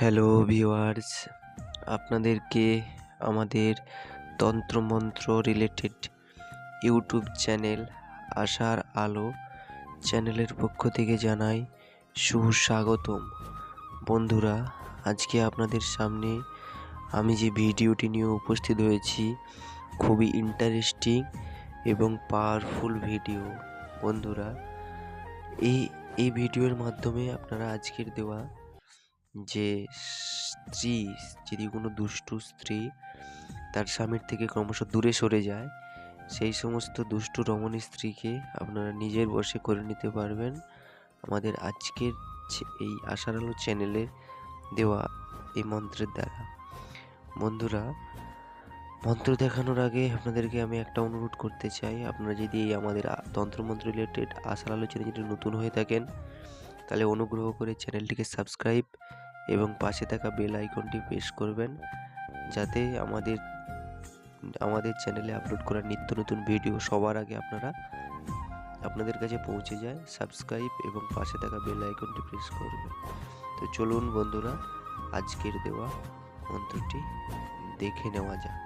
Hello viewers আপনাদেরকে আমাদের তন্ত্রমন্ত্র রিলেটেড ইউটিউব চ্যানেল আশার আলো চ্যানেলের পক্ষ থেকে জানাই সুস্বাগতম বন্ধুরা, আজকে আপনাদের সামনে আমি যে ভিডিওটি নিয়ে উপস্থিত হয়েছি, খুবই ইন্টারেস্টিং এবং পাওয়ারফুল ভিডিও বন্ধুরা, এই এই ভিডিওর মাধ্যমে আপনারা আজকের দেওয়া যে স্ত্রী, যদি কোনো দুষ্টু স্ত্রী তার স্বামীর থেকে ক্রমশ দূরে সরে যায়, সেই সমস্ত দুষ্টু রমণী স্ত্রীকে আপনারা নিজের বশে করে নিতে পারবেন। আমাদের আজকের এই আশার আলো চ্যানেলে দেওয়া এই মন্ত্রের দ্বারা। বন্ধুরা, মন্ত্র দেখানোর আগে আপনাদেরকে আমি একটা অনুরোধ করতে চাই। আপনারা যদি এই আমাদের তন্ত্রমন্ত্র রিলেটেড আশার আলো চ্যানেল যদি নতুন হয়ে থাকেন, তাহলে অনুগ্রহ করে চ্যানেলটিকে সাবস্ক্রাইব এবং পাশে থাকা বেল আইকনটি প্রেস করবেন, যাতে আমাদের আমাদের চ্যানেলে আপলোড করা নিত্য নতুন ভিডিও সবার আগে আপনারা, আপনাদের কাছে পৌঁছে যায়। সাবস্ক্রাইব এবং পাশে থাকা বেল আইকনটি প্রেস করবেন। তো চলুন বন্ধুরা, আজকের দেওয়া মন্ত্রটি দেখে নেওয়া যাক।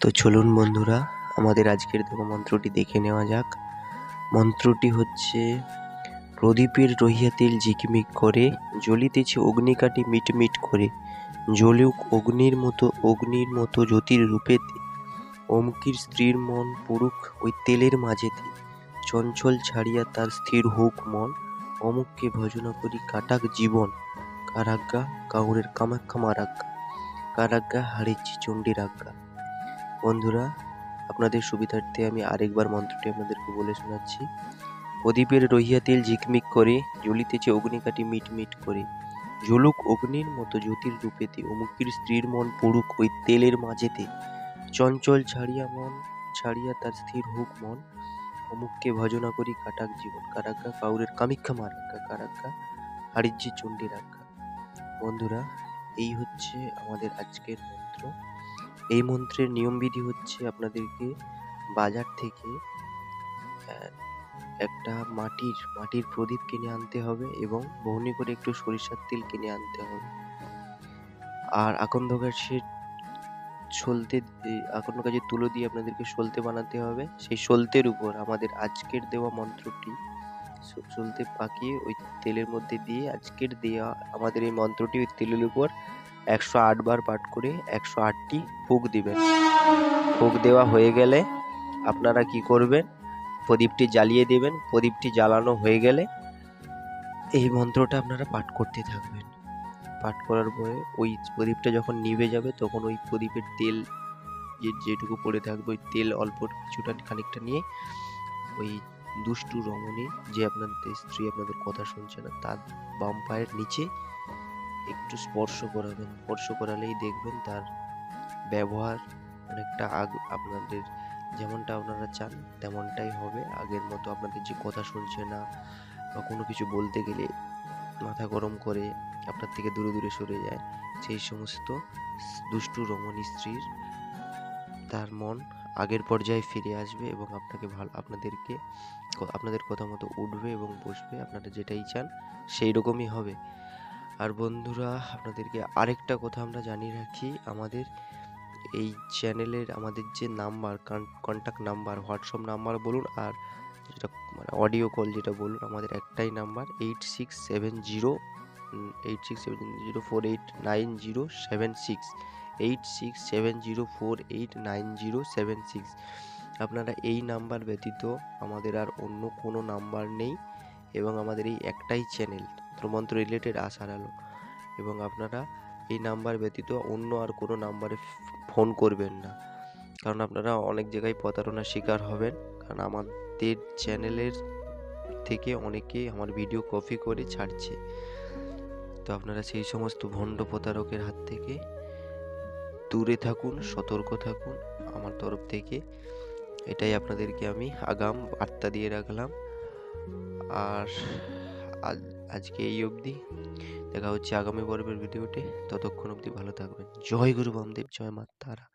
তো চলুন বন্ধুরা, আমাদের আজকের দেওয়া মন্ত্রটি দেখে নেওয়া যাক। মন্ত্রটি হচ্ছে প্রদীপের রহিয়া তেল ঝিকমিক করে, জ্বলিতেছে অগ্নিকাঠি মিটমিট করে। জ্বলুক অগ্নির মতো অগ্নির মতো জ্যোতির রূপেতে অমকির স্ত্রীর মন পুরুক ওই তেলের মাঝেতে। চঞ্চল ছাড়িয়া তার স্থির হোক মন, অমুককে ভজনা করি কাটাক জীবন। কারাজ্ঞা, কাউরের কামাক্ষা মারাজ্ঞা। কারাজ্ঞা, হারিচ্ছি চণ্ডীর আজ্ঞা। বন্ধুরা, আপনাদের সুবিধার্থে আমি আরেকবার মন্ত্রটি আপনাদেরকে বলে শোনাচ্ছি। প্রদীপের রহিয়া তেল ঝিকমিক করে, জ্বলিতেছে অগ্নিকাঠি মিট মিট করে। জ্বলুক অগ্নির মতো জ্যোতির রূপেতে অমুকির স্ত্রীর মন পড়ুক ওই তেলের মাঝেতে। চঞ্চল ছাড়িয়া মন, ছাড়িয়া তার স্থির হোক মন। অমুককে ভজনা করি কাটাক জীবন কারাক্কা কাউরের কামিক্ষা মারাক্কা কারাক্কা হারিজ্জি চণ্ডী রাক্কা বন্ধুরা, এই হচ্ছে আমাদের আজকের মন্ত্র। এই মন্ত্রের নিয়মবিধি হচ্ছে আপনাদেরকে বাজার থেকে একটা মাটির মাটির প্রদীপ কিনে আনতে হবে এবং বহনি করে একটু সরিষার তেল কিনে আনতে হবে। আর আকন্দ গাছের সলতে আকন্দ গাছের তুলো দিয়ে আপনাদেরকে সলতে বানাতে হবে। সেই সলতের উপর আমাদের আজকের দেওয়া মন্ত্রটি সলতে পাকিয়ে ওই তেলের মধ্যে দিয়ে আজকের দেওয়া আমাদের এই মন্ত্রটি ওই তেলের উপর একশো আট বার পাঠ করে একশো আটটি ফুক দিবেন। ফুক দেওয়া হয়ে গেলে আপনারা কি করবেন? প্রদীপটি জ্বালিয়ে দেবেন, প্রদীপটি জ্বালানো হয়ে গেলে এই মন্ত্রটা আপনারা পাঠ করতে থাকবেন। পাঠ করার পরে ওই প্রদীপটা যখন নিভে যাবে, তখন ওই প্রদীপের তেল যে, যেটুকু পড়ে থাকবে, ওই তেল অল্প কিছুটা খানিকটা নিয়ে ওই দুষ্টু রমণী যে আপনাদের স্ত্রী আপনাদের কথা শুনছে না, তার বাম পায়ের নিচে একটু স্পর্শ করাবেন। স্পর্শ করালেই দেখবেন তার ব্যবহার অনেকটা আগ আপনাদের যেমনটা আপনারা চান, তেমনটাই হবে। আগের মতো আপনাদের যে কথা শুনছে না বা কোনো কিছু বলতে গেলে মাথা গরম করে আপনার থেকে দূরে দূরে সরে যায়, সেই সমস্ত দুষ্টু রমণী স্ত্রীর তার মন আগের পর্যায়ে ফিরে আসবে এবং আপনাকে ভালো, আপনাদেরকে আপনাদের কথা মতো উঠবে এবং বসবে, আপনারা যেটাই চান সেই রকমই হবে। আর বন্ধুরা, আপনাদেরকে আরেকটা কথা আমরা জানিয়ে রাখি, আমাদের এই চ্যানেলের আমাদের যে number contact number WhatsApp number বলুন আর যেটা মানে অডিও কল যেটা বলুন, আমাদের একটাই number eight six seven zero eight six seven zero four eight nine zero seven six eight six seven zero four eight nine zero seven six আপনারা এই নাম্বার ব্যতীত আমাদের আর অন্য কোনো নাম্বার নেই এবং আমাদের এই একটাই চ্যানেল তন্ত্রমন্ত্র রিলেটেড আসার আলো। এবং আপনারা এই নাম্বার ব্যতীত অন্য আর কোনো নাম্বারে ফোন করবেন না। কারণ আপনারা অনেক জায়গায় প্রতারণার শিকার হবেন। কারণ আমাদের চ্যানেলের থেকে অনেকে আমার ভিডিও কপি করে ছাড়ছে। তো আপনারা সেই সমস্ত ভণ্ড প্রতারকের হাত থেকে দূরে থাকুন, সতর্ক থাকুন। আমার তরফ থেকে এটাই আপনাদেরকে আমি আগাম বার্তা দিয়ে রাখলাম। আর আজকে এই অবধি। দেখা হচ্ছে আগামী পর্বের ভিডিওতে। ততক্ষণ অবধি ভালো থাকবেন। জয় গুরু বামদেব, জয় মা তারা।